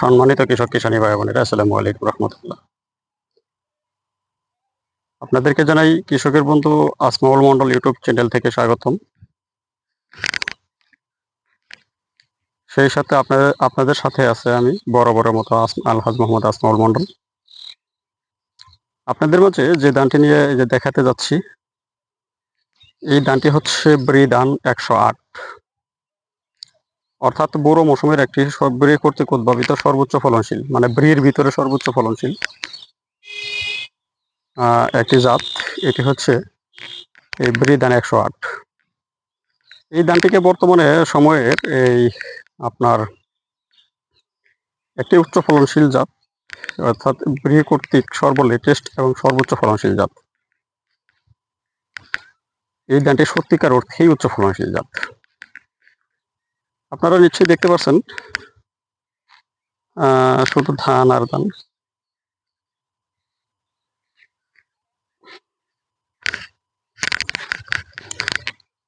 সম্মানিত কৃষক, কিষানী ভাই বোনেরা, আসসালামু আলাইকুম রহমতুল্লাহ। আপনাদেরকে জানাই, কৃষকের বন্ধু আসমাউল মন্ডল ইউটিউব চ্যানেল থেকে স্বাগতম। সেই সাথে আপনাদের আপনাদের সাথে আছে আমি, বড় বড় মতো আলহাজ মোহাম্মদ আসমাউল মন্ডল আপনাদের মাঝে যে দানটি নিয়ে যে দেখাতে যাচ্ছি, এই দানটি হচ্ছে ব্রি দান একশো আট। অর্থাৎ বুড়ো মৌসুমের একটি ব্রি কর্তৃক উদ্ভাবিত সর্বোচ্চ ফলনশীল মানে ব্রির ভিতরে সর্বোচ্চ ফলনশীল একটি জাত। এটি হচ্ছে এই ব্রি দান একশো আট। এই ধানটিকে বর্তমানে সময়ের এই আপনার একটি উচ্চ ফলনশীল জাত, অর্থাৎ ব্রি কর্তৃক সর্বলেটেস্ট এবং সর্বোচ্চ ফলনশীল জাত। এই ধানটি সত্যিকার অর্থেই উচ্চ ফলনশীল জাত। আপনারা নিশ্চয়ই দেখতে পাচ্ছেন শুধু ধান আর ধান।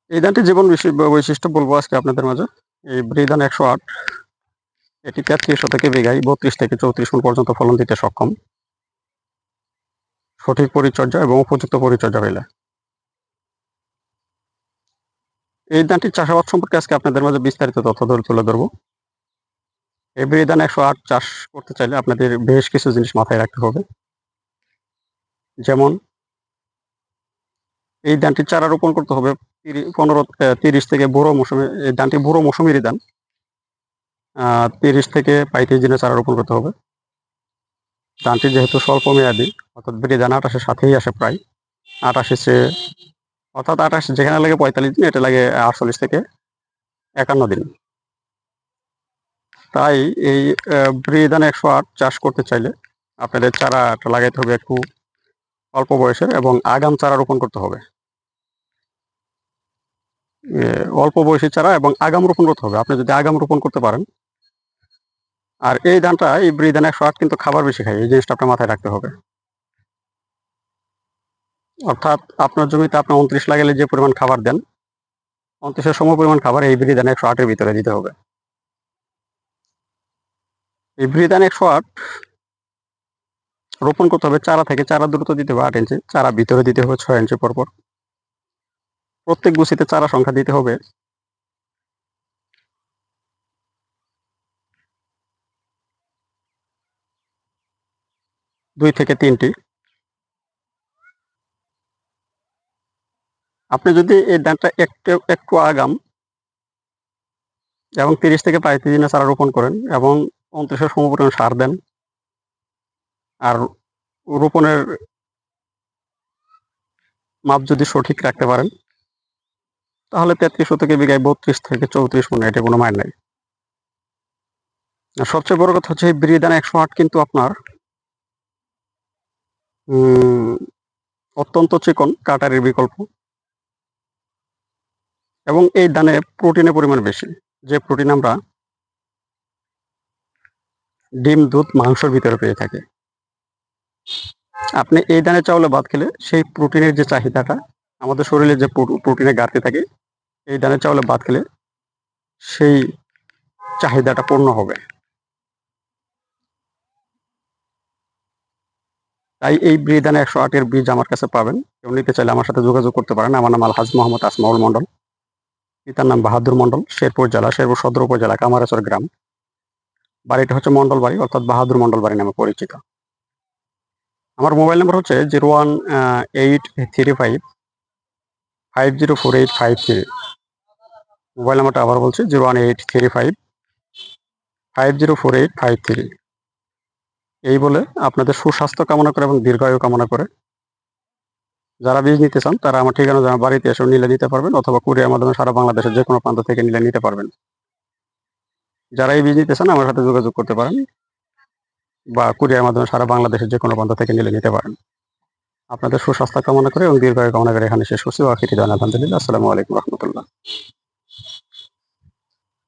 এই ধানটি জীবন বিশি- বৈশিষ্ট্য বলব আজকে আপনাদের মাঝে। এই ব্রি ধান একশো আট, এটি তেত্রিশশো থেকে বিঘায় বত্রিশ থেকে চৌত্রিশ মন পর্যন্ত ফলন দিতে সক্ষম। সঠিক পরিচর্যা এবং উপযুক্ত পরিচর্যা হইলে। এই ধানটির চাষাবাদ সম্পর্কে আজকে আপনাদের মাঝে বিস্তারিত তথ্য ধরে তুলে ধরবো। এই ব্রি ধান একশো আট চাষ করতে চাইলে আপনাদের বেশ কিছু জিনিস মাথায় রাখতে হবে। যেমন, এই ধানটি চারা রোপণ করতে হবে পনেরো তিরিশ থেকে বুড়ো মৌসুমে, এই ধানটি বুড়ো মৌসুমেরই ধান। তিরিশ থেকে পঁয়ত্রিশ দিনে চারা রোপণ করতে হবে। ধানটি যেহেতু স্বল্প মেয়াদি অর্থাৎ বেড়ে ধান আটাশের সাথেই আসে প্রায়। আটাশে চেয়ে অর্থাৎ আটাশ যেখানে লাগে পঁয়তাল্লিশ দিন, এটা লাগে আটচল্লিশ থেকে একান্ন দিন। তাই এই ব্রি ধান একশো আট চাষ করতে চাইলে আপনাদের চারাটা লাগাইতে হবে একটু অল্প বয়সের এবং আগাম চারা রোপণ করতে হবে। অল্প বয়সী চারা এবং আগাম রোপণ করতে হবে। আপনি যদি আগাম রোপণ করতে পারেন, আর এই ধানটা, এই ব্রি ধান একশো আট কিন্তু খাবার বেশি খায়, এই জিনিসটা আপনার মাথায় রাখতে হবে। অর্থাৎ আপনার জমিতে আপনি উনত্রিশ লাগালে যে পরিমাণ খাবার দেন, উনত্রিশের সম পরিমাণ খাবার এই ব্রি ধান একশো আটের ভিতরে দিতে হবে। এই ব্রি ধান একশো আট রোপণ করতে হবে চারা থেকে, চারা দ্রুত দিতে হবে আট ইঞ্চি, চারা ভিতরে দিতে হবে ছয় ইঞ্চি পরপর। প্রত্যেক গুছিতে চারা সংখ্যা দিতে হবে। দুই থেকে তিনটি। আপনি যদি এই ধানটা একটু একটু আগাম এবং তিরিশ থেকে পঁয়ত্রিশ দিনে চারা রোপণ করেন এবং উনত্রিশের সমপরিমাণ সার দেন আর রোপণের মাপ যদি সঠিক রাখতে পারেন, তাহলে তেত্রিশশো থেকে বিঘায় বত্রিশ থেকে চৌত্রিশ মনে এটা কোনো মায়ের নাই। সবচেয়ে বড় কথা হচ্ছে বিরিদান একশো আট কিন্তু আপনার অত্যন্ত চিকন কাটারের বিকল্প। এবং এই দানে প্রোটিনের পরিমাণ বেশি। যে প্রোটিন আমরা ডিম, দুধ, মাংসের ভিতরে পেয়ে থাকি। আপনি এই দানে চাউলে ভাত খেলে সেই প্রোটিনের যে চাহিদাটা, আমাদের শরীরে যে প্রো- প্রোটিনের ঘাটতি থাকে, এই দানে চাউলে ভাত খেলে সেই চাহিদাটা পূর্ণ হবে। তাই এই ব্রিদানে একশো আটের বীজ আমার কাছে পাবেন। কেউ নিতে চাইলে আমার সাথে যোগাযোগ করতে পারেন। আমার নাম আলহাজ মোহাম্মদ আসমাউল মন্ডল পিতার নাম বাহাদুর মন্ডল শেরপুর জেলা, শেরপুর সদর উপজেলা, কামারেশ্বর গ্রাম। বাড়িটা হচ্ছে মন্ডল বাড়ি, অর্থাৎ বাহাদুর মন্ডল বাড়ি নামে পরিচিত। আমার মোবাইল নাম্বার হচ্ছে zero one eight three five five zero four eight five three. Mobile নাম্বারটা আবার বলছি, zero one eight three five five zero four eight five three. এই বলে আপনাদের সুস্বাস্থ্য কামনা করে এবং দীর্ঘায়ু কামনা করে যারা বীজ নিতে চান, তারা আমার ঠিকানা জানা বাড়িতে এসে নিলে নিতে পারবেন অথবা কুরিয়ার মাধ্যমে সারা বাংলাদেশের যে কোনো প্রান্ত থেকে নিলে নিতে পারবেন। যারা এই বীজ নিতে চান, আমার সাথে যোগাযোগ করতে পারেন বা কুরিয়ার মাধ্যমে সারা বাংলাদেশের যে কোনো প্রান্ত থেকে নিলে নিতে পারেন। আপনাদের সুস্বাস্থ্য কামনা করে এবং দীর্ঘায়ু কামনা করে এখানে শেষ করছি। বাকি আলহামদুলিল্লাহ। আসসালামু আলাইকুম রহমতুল্লাহ।